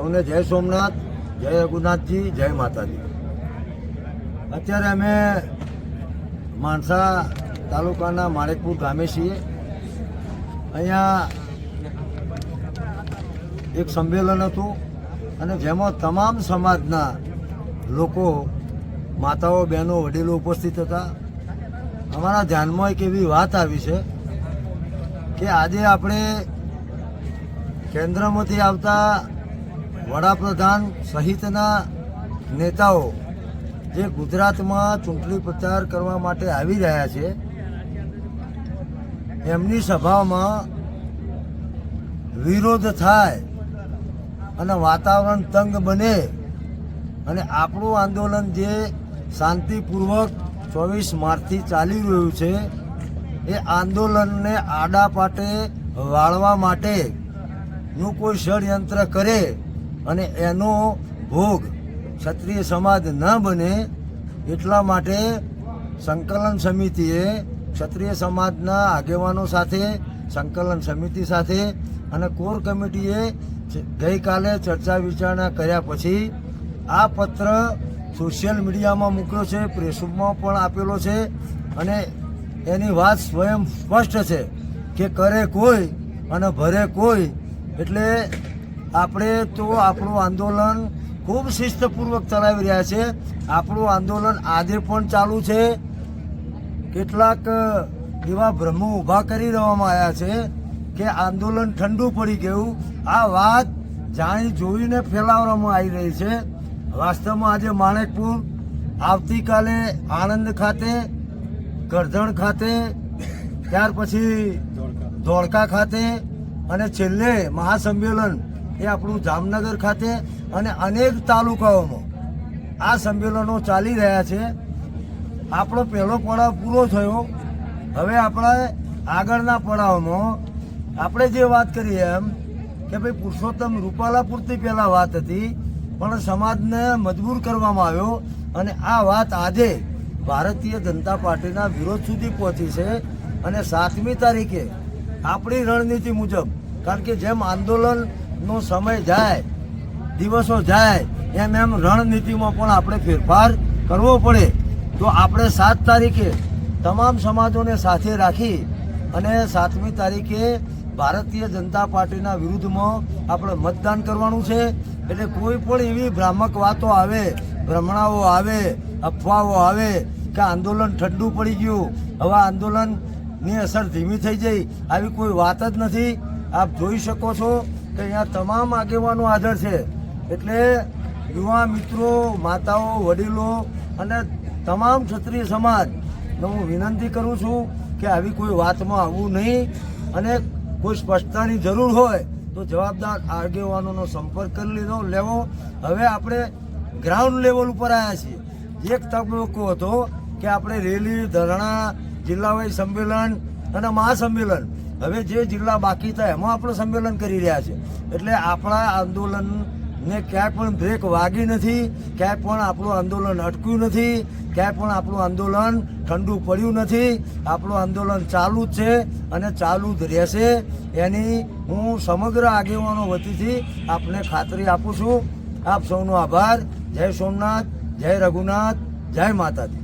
સૌને જય સોમનાથ, જય રઘુનાથજી, જય માતાજી. અત્યારે અમે માણસા તાલુકાના માણેકપુર ગામે છીએ. અહીંયા એક સંમેલન હતું અને જેમાં તમામ સમાજના લોકો, માતાઓ, બહેનો, વડીલો ઉપસ્થિત હતા. અમારા ધ્યાનમાં એક એવી વાત આવી છે કે આજે આપણે કેન્દ્રમાંથી આવતા વડાપ્રધાન સહિતના નેતાઓ જે ગુજરાતમાં ચૂંટણી પ્રચાર કરવા માટે આવી રહ્યા છે, એમની સભામાં વિરોધ થાય અને વાતાવરણ તંગ બને અને આપણું આંદોલન જે શાંતિપૂર્વક ચોવીસ માર્ચથી ચાલી રહ્યું છે, એ આંદોલનને આડા પાટે વાળવા માટેનું કોઈ ષડયંત્ર કરે અને એનો ભોગ ક્ષત્રિય સમાજ ન બને એટલા માટે સંકલન સમિતિએ ક્ષત્રિય સમાજના આગેવાનો સાથે, સંકલન સમિતિ સાથે અને કોર કમિટીએ ગઈકાલે ચર્ચા વિચારણા કર્યા પછી આ પત્ર સોશિયલ મીડિયામાં મૂક્યો છે પ્રેસમાં પણ આપેલો છે અને એની વાત સ્વયં સ્પષ્ટ છે કે કરે કોઈ અને ભરે કોઈ એટલે આપણે તો આપણું આંદોલન ખૂબ શિસ્તપૂર્વક ચલાવી રહ્યા છે. આપણું આંદોલન આજે પણ ચાલુ છે. કેટલાક એવા ભ્રમો ઊભા કરી દેવામાં આવ્યા છે કે આંદોલન ઠંડુ પડી ગયું. આ વાત જાણી જોઈને ફેલાવવામાં આવી રહી છે. વાસ્તવમાં આજે માણેકપુર આવતીકાલે આણંદ ખાતે ગરધણ ખાતે ત્યાર પછી ધોળકા ખાતે અને છેલ્લે મહાસંમેલન એ આપણું જામનગર ખાતે અને અનેક તાલુકાઓમાં આ સંમેલનો ચાલી રહ્યા છે. આપણો પહેલો પડાવ પૂરો થયો. હવે આપણે આગળના પડાવમાં આપણે જે વાત કરીએ એમ કે ભાઈ પુરુષોત્તમ રૂપાલા પૂરતી પહેલાં વાત હતી, પણ સમાજને મજબૂર કરવામાં આવ્યો અને આ વાત આજે ભારતીય જનતા પાર્ટીના વિરોધ સુધી પહોંચી છે અને સાતમી તારીખે આપણી રણનીતિ મુજબ, કારણ કે જેમ આંદોલનનો સમય જાય, દિવસો જાય, એમ એમ રણનીતિમાં પણ આપણે ફેરફાર કરવો પડે. તો આપણે સાત તારીખે તમામ સમાજોને સાથે રાખી અને સાતમી તારીખે ભારતીય જનતા પાર્ટીના વિરુદ્ધમાં આપણે મતદાન કરવાનું છે. એટલે કોઈ પણ એવી ભ્રામક વાતો આવે, ભ્રમણાઓ આવે, અફવાઓ આવે કે આંદોલન ઠંડુ પડી ગયું, હવે આંદોલનની અસર ધીમી થઈ જઈ, આવી કોઈ વાત જ નથી. આપ જોઈ શકો છો કે અહીંયા તમામ આગેવાનો હાજર છે. એટલે યુવા મિત્રો, માતાઓ, વડીલો અને તમામ ક્ષત્રિય સમાજને હું વિનંતી કરું છું કે આવી કોઈ વાતમાં આવવું નહીં અને કોઈ સ્પષ્ટતાની જરૂર હોય તો જવાબદાર આગેવાનોનો સંપર્ક કરી લીધો, લેવો. હવે આપણે ગ્રાઉન્ડ લેવલ ઉપર આવ્યા છીએ. એક તબક્કો હતો કે આપણે રેલી, ધરણા જિલ્લા સંમેલન અને મહાસંમેલન હવે જે જિલ્લા બાકી હતા, એમાં આપણે સંમેલન કરી રહ્યા છે. એટલે આપણા આંદોલનને ક્યાંય પણ બ્રેક વાગી નથી, ક્યાંય પણ આપણું આંદોલન અટક્યું નથી, ક્યાંય પણ આપણું આંદોલન ઠંડુ પડ્યું નથી. આપણું આંદોલન ચાલુ જ છે અને ચાલુ જ રહેશે. એની હું સમગ્ર આગેવાનો વતીથી આપને ખાતરી આપું છું. આપ સૌનો આભાર. જય સોમનાથ, જય રઘુનાથ, જય માતાજી.